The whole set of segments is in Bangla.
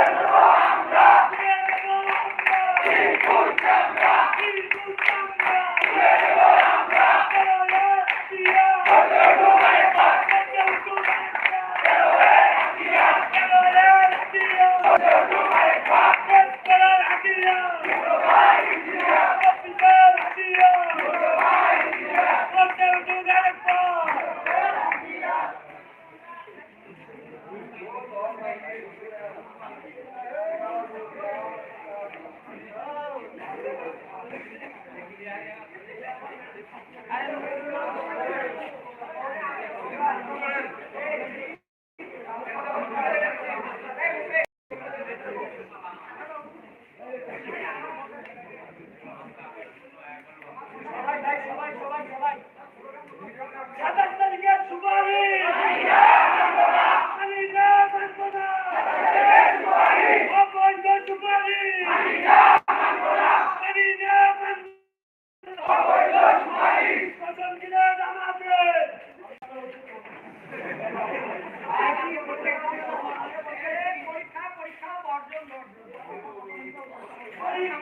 Senhor!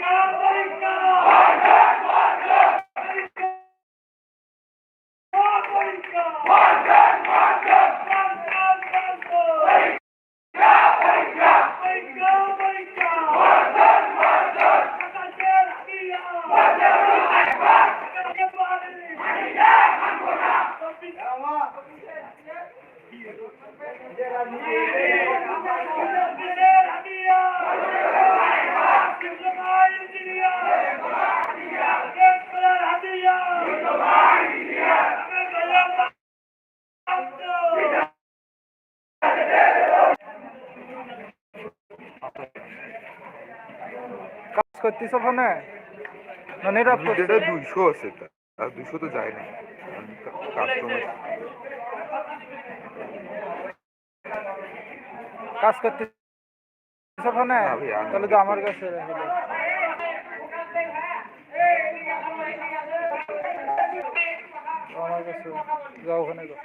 পরীক্ষা কাজ করতেছ ফোনে না নেট অফ এটা দুইশো আছে আর দুইশো তো যায় না। কাস্টমার কাজ করতেছ আমি- তাহলে তো আমার কাছে আমার কাছে যাও ওখানে যাও।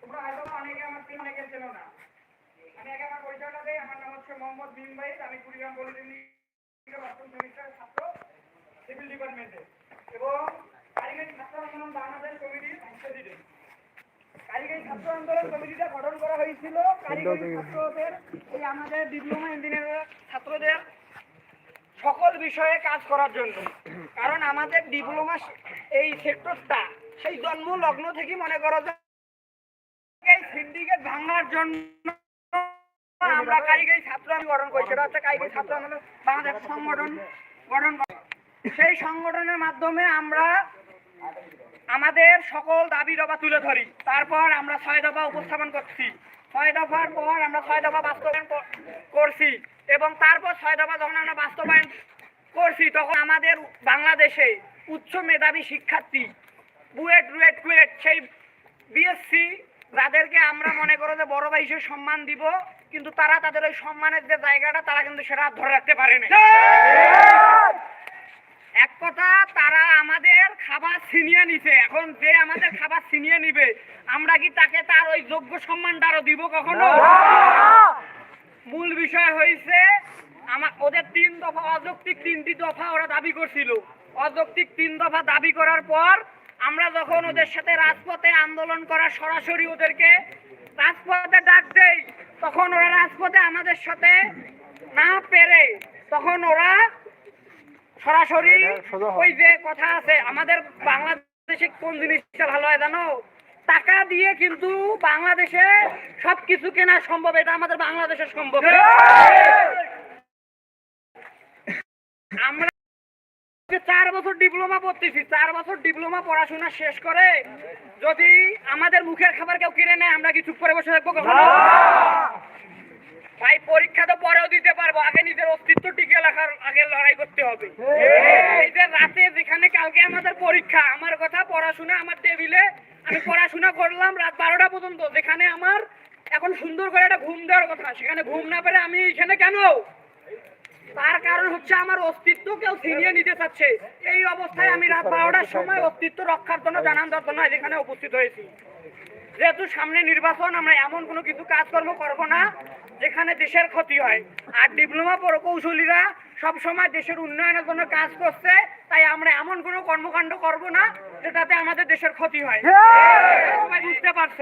তোমরা হয়তো অনেকে আমার থেকে অনেকে চেনো না আমি আগে আমার পরিচয়টা দেই আমার নাম হচ্ছে মোহাম্মদ বিন ভাই আমি কুড়িগ্রাম সেমিস্টারের ছাত্র সিভিল ডিপার্টমেন্টে এবং কারিগরি ছাত্র আন্দোলন বাংলাদেশ কমিটির প্রেসিডেন্ট কারিগরি ছাত্র আন্দোলন কমিটিটা গঠন করা হয়েছিল। কারিগরি ছাত্রদের এই আমাদের ডিপ্লোমা ইঞ্জিনিয়ার ছাত্রদের সকল বিষয়ে কাজ করার জন্য। কারণ আমাদের ডিপ্লোমা এই সেক্টরটা সেই জন্ম লগ্ন থেকে মনে করো যে সিন্ডিকেট ভাঙার জন্য আমরা কারিগরি ছাত্র আমি গঠন করি সেটা হচ্ছে কারিগরি ছাত্র আন্দোলন বাংলাদেশ সংগঠন গঠন সেই সংগঠনের মাধ্যমে আমরা আমাদের সকল দাবি দফা তুলে ধরি। তারপর আমরা ছয় দফা উপস্থাপন করছি। ছয় দফার পর আমরা ছয় দফা বাস্তবায়ন করছি এবং তারপর ছয় দফা যখন আমরা বাস্তবায়ন করছি, তখন আমাদের বাংলাদেশে উচ্চ মেধাবী শিক্ষার্থী, বুয়েট, রুয়েট, কুয়েট, সেই বিএসসি যাদেরকে আমরা মনে করো যে বড় ভাই হিসেবে সম্মান দিব, কিন্তু তারা তাদের ওই সম্মানের যে জায়গাটা, তারা কিন্তু সেটা ধরে রাখতে পারে না এক কথা তারা আমাদের খাবার ছিনিয়ে নিছে। এখন যে আমাদের খাবার ছিনিয়ে নিবে আমরা কি তাকে তার ওই যোগ্য সম্মানটা আরও দিব কখনো? মূল বিষয় হয়েছে আমার ওদের তিন দফা অযৌক্তিক তিনটি দফা ওরা দাবি করছিল। অযৌক্তিক তিন দফা দাবি করার পর আমরা যখন ওদের সাথে রাজপথে আন্দোলন করা সরাসরি ওদেরকে রাজপথে ডাক দেই তখন ওরা রাজপথে আমাদের সাথে না পেরে তখন ওরা সরাসরি ওই যে কথা আছে আমাদের বাংলাদেশে কোন জিনিসটা ভালো হয় জানো? টাকা দিয়ে কিন্তু বাংলাদেশে সবকিছু কেনা সম্ভব এটা আমাদের বাংলাদেশে সম্ভব। আমরা যে চার বছর ডিপ্লোমা পড়তেছি চার বছর ডিপ্লোমা পড়াশোনা শেষ করে যদি আমাদের মুখের খাবার কেউ কিনে নেয় আমরা কি চুপ করে বসে থাকব কখনো? ভাই পরীক্ষা তো পরেও দিতে পারব। আগে নিজের অস্তিত্ব টিকে রাখার আগে লড়াই করতে হবে। এই যে রাতে যেখানে কালকে আমাদের পরীক্ষা আমার কথা পড়াশোনা আমার টেবিলে আমি পড়াশোনা করলাম রাত বারোটা পর্যন্ত। যেখানে আমার এখন সুন্দর করে একটা ঘুম দেওয়ার কথা সেখানে ঘুম না পেরে আমি এখানে কেন? তার কারণ হচ্ছে আমার অস্তিত্ব কেউ ছিনিয়ে নিতে চাচ্ছে। এই অবস্থায় আমি রাত বারোটার সময় অস্তিত্ব রক্ষার জন্য জানান দর্শন এখানে উপস্থিত হয়েছি। যেহেতু সামনে নির্বাচন আমরা এমন কোনো কিছু কাজকর্ম করব না যেখানে দেশের ক্ষতি হয়। আর ডিপ্লোমা প্রকৌশলীরা সব সময় দেশের উন্নয়নের জন্য কাজ করছে তাই আমরা এমন কোনো কর্মকাণ্ড করব না যেটাতে আমাদের দেশের ক্ষতি হয়। বুঝতে পারছ?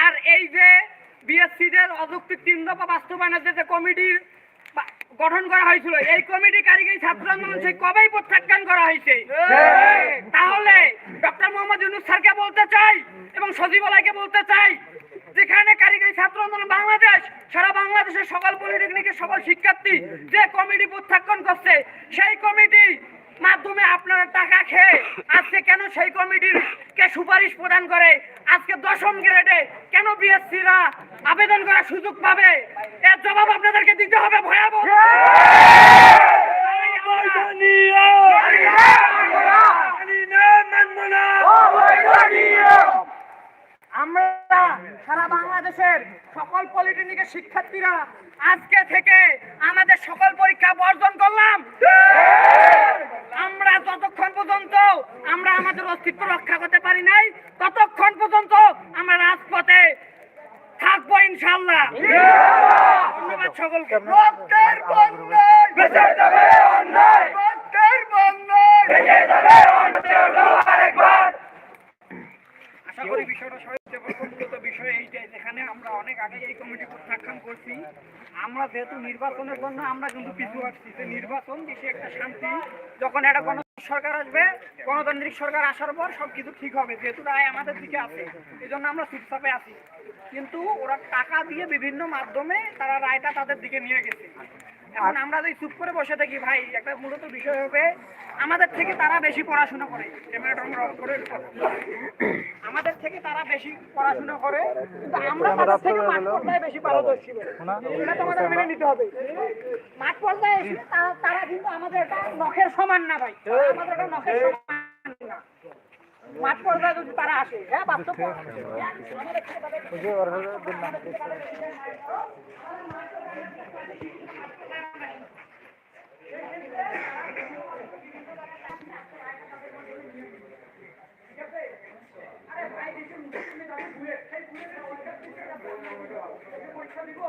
আর এই যে বিএসসি দের অযৌক্তিক তিন দফা বাস্তবায়নের যে কমিটির গঠন করা হয়েছিল। এই কমিটি কারিগরি ছাত্র আন্দোলন সেই কবেই প্রত্যাখ্যান করা হয়েছে। তাহলে ডক্টর মোহাম্মদ ইউনুস স্যারকে বলতে চাই এবং সচিবালয়কে বলতে চাই, যেখানে কারিগরি ছাত্র আন্দোলন বাংলাদেশ, সারা বাংলাদেশের সকল পলিটেকনিকের সকল শিক্ষার্থী যে কমিটি প্রত্যাখ্যান করছে, সেই কমিটি মাধ্যমে আপনারা টাকা খেয়ে আজকে কেন সেই কমিটির কে সুপারিশ প্রদান করে? আজকে দশম গ্রেডে কেন বিএসসিরা আবেদন করার সুযোগ পাবে? এর জবাব আপনাদেরকে দিতে হবে ভয়াবহ তাই আমরা- আমরা সারা বাংলাদেশের সকল পলিটেকনিকের শিক্ষার্থীরা আজকে থেকে আমাদের সকল পরীক্ষা বর্জন করলাম। আমরা যতক্ষণ পর্যন্ত আমরা আমাদের অস্তিত্ব রক্ষা করতে পারি নাই ততক্ষণ পর্যন্ত আমরা রাজপথে থাকব ইনশাল্লাহ ধন্যবাদ সকলকে। রক্তের বন্যায় ভেসে যাবে অন্যায় রক্তের বন্যায় ভেসে যাবে অন্যায় আশা করি বিষয়টা একটা গণ সরকার আসবে, গণতান্ত্রিক সরকার আসার পর সব কিছু ঠিক হবে, যেহেতু রায় আমাদের দিকে আছে এই জন্য আমরা চুপচাপে আছি। কিন্তু ওরা টাকা দিয়ে বিভিন্ন মাধ্যমে তারা রায়টা তাদের দিকে নিয়ে গেছে। এখন আমরা যদি চুপ করে বসে থাকি ভাই একটা মূলত বিষয় হবে আমাদের থেকে তারা বেশি পড়াশোনা করে করে। আমাদের থেকে তারা বেশি পড়াশোনা করে কিন্তু আমরা তাদের থেকে মাঠ পর্যায়ে বেশি পারদর্শী। এটা তোমাদের মেনে নিতে হবে। মাঠ পর্যায়ে এসে তারা তারা কিন্তু আমাদের এটা নখের সমান না ভাই। আমাদের এটা নখের সমান না। মাঠ পর্যায়ে যদি তারা আসে হ্যাঁ বাস্তব আমাদের পরীক্ষা দিবা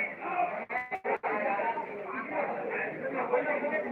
Gracias.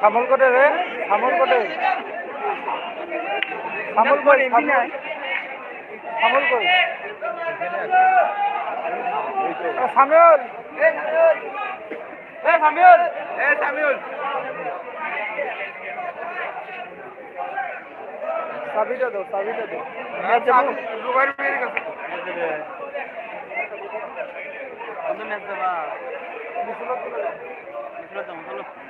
সামল করে রে সামল করে সামল করে সামল করে সামিউল। এ সামিউল। এ সামিউল। চাবিটা দাও চাবিটা দাও রুবাইর মেয়ের কাছে ম্যাচ যাবা। যাও